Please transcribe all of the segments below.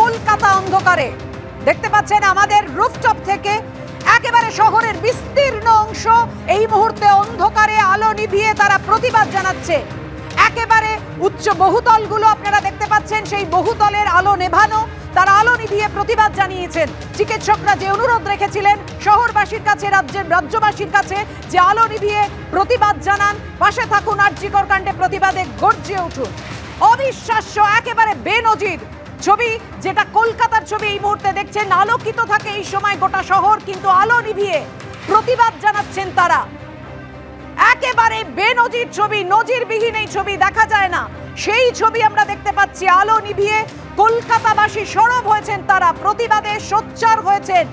কলকাতা অন্ধকারে। দেখতে পাচ্ছেন আমাদের রুফটপ থেকে একেবারে শহরের বিস্তীর্ণ অংশ এই মুহূর্তে অন্ধকারে আলো নিভিয়ে তারা প্রতিবাদ জানাচ্ছে। একেবারে উচ্চ বহুতলগুলো আপনারা দেখতে পাচ্ছেন, সেই বহুতলের আলো নেভানো, তারা আলো নিভিয়ে প্রতিবাদ জানিয়েছেন। চিকিৎসকরা যে অনুরোধ রেখেছিলেন, শহরবাসীর কাছে, রাজ্যের রাজ্যবাসীর কাছে, যে আলো নিভিয়ে প্রতিবাদ জানান, পাশে থাকুন আর্যিকর কাণ্ডে প্রতিবাদে গর্জে উঠুন। অবিশ্বাস্য, একেবারে বেনজির। ছবি, যেটা কলকাতার ছবি এই মুহূর্তে দেখছেন। আলোকিত থাকে এই সময় গোটা শহর, কিন্তু আলো নিভিয়ে প্রতিবাদ জানাচ্ছেন তারা। একেবারে বেনজির ছবি, নজিরবিহীন এই ছবি দেখা যায় না। সেই ছবি আমরা দেখতে পাচ্ছি, আলো নিভিয়ে কলকাতাবাসী সরব হয়েছেন তারা, প্রতিবাদে সোচ্চার হয়েছেন।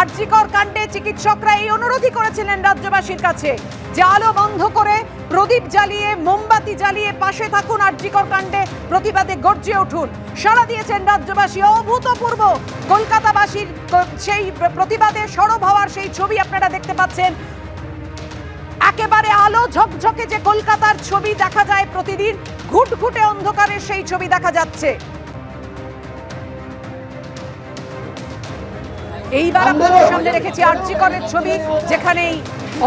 আরজিকর কাণ্ডে চিকিৎসকরা এই অনুরোধই করেছিলেন রাজ্যবাসীর কাছে। যে আলো বন্ধ করে প্রদীপ জ্বালিয়ে, মোমবাতি জ্বালিয়ে পাশে থাকুন আরজিকর কাণ্ডে, প্রতিবাদে গর্জে উঠুন। সাড়া দিয়েছেন রাজ্যবাসী। অভূতপূর্ব কলকাতাবাসীর সেই প্রতিবাদে সরব হওয়ার সেই ছবি আপনারা দেখতে পাচ্ছেন। একেবারে আলো ঝকঝকে যে কলকাতার ছবি দেখা যায় প্রতিদিন, ঘুটঘুটে অন্ধকারের সেই ছবি দেখা যাচ্ছে। এইবার আপনাদের সামনে রেখেছি আর্চিকরের ছবি যেখানে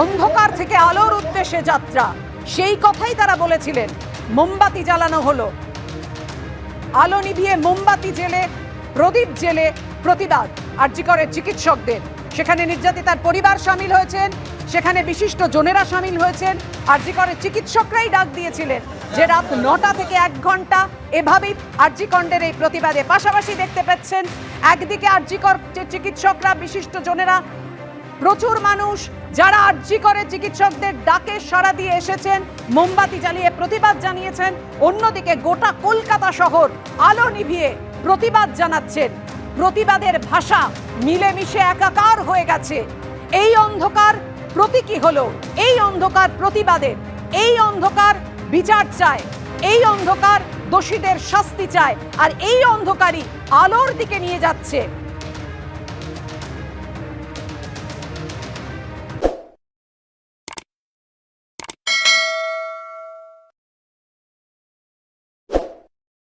অন্ধকার থেকে আলোর উদ্দেশ্যে যাত্রা সেই কথাই তারা বলেছিলেন মোমবাতি জ্বালানো হলো। আলো নিভিয়ে মোমবাতি জেলে প্রদীপ জেলে প্রতিবাদ আর্যিকরের চিকিৎসকদের। সেখানে নির্যাতিতার পরিবার সামিল হয়েছেন সেখানে বিশিষ্ট জনেরা সামিল হয়েছেন। আর্যিকরের চিকিৎসকরাই ডাক দিয়েছিলেন যে রাত নটা থেকে এক ঘণ্টা এভাবেই আর্যিকণ্ডের এই প্রতিবাদে পাশাপাশি দেখতে পাচ্ছেন একদিকে আর্যিকর যে চিকিৎসকরা, বিশিষ্ট জনেরা, প্রচুর মানুষ, যারা আর্জি করে চিকিৎসকদের ডাকে সাড়া দিয়ে এসেছেন, মোমবাতি জ্বালিয়ে প্রতিবাদ জানিয়েছেন, অন্যদিকে গোটা কলকাতা শহর আলো নিভিয়ে প্রতিবাদ জানাচ্ছেন। প্রতিবাদের ভাষা মিলেমিশে একাকার হয়ে গেছে। এই অন্ধকার প্রতীকী হলো, এই অন্ধকার প্রতিবাদের, এই অন্ধকার বিচার চায়, এই অন্ধকার দোষীদের শাস্তি চায়। আর এই অন্ধকারই আলোর দিকে নিয়ে যাচ্ছে।